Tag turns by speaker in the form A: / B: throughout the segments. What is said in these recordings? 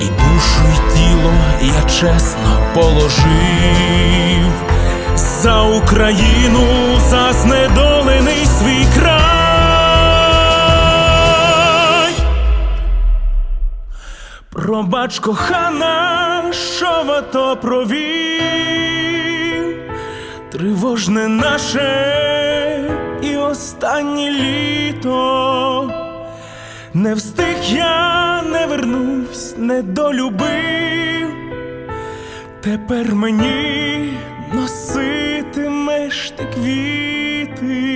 A: і душу, й тіло я чесно положив за Україну, за знедолений свій край. Пробач, кохана, що в ато провів, тривожне наше і останнє літо. Не встиг я, не вернусь, не долюбив. Тепер мені носитимеш ти квіти.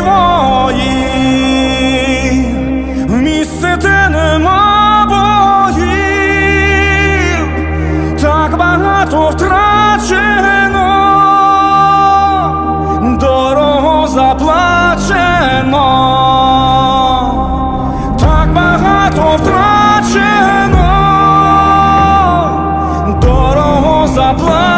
B: вої, в місце, де нема боїв, так багато втрачено, дорого заплачено, так дорого заплачено.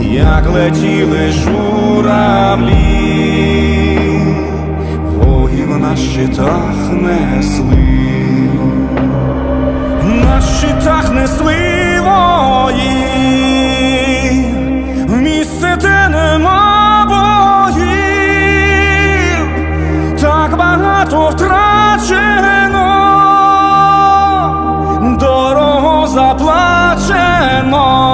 B: як летіли журавлі, воїв на щитах несли, на щитах несли воїв, в так багато втрачено, дорого заплачено,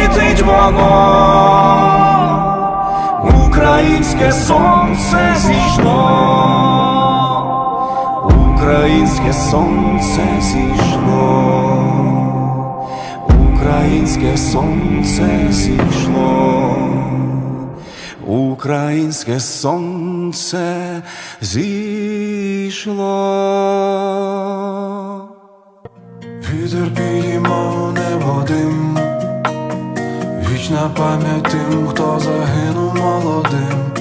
B: воно, українське сонце зійшло, українське сонце зійшло, українське сонце зійшло. Українське сонце зійшло.
C: Вітер підіймав небо дим, вічна пам'ять тим, хто загинув молодим.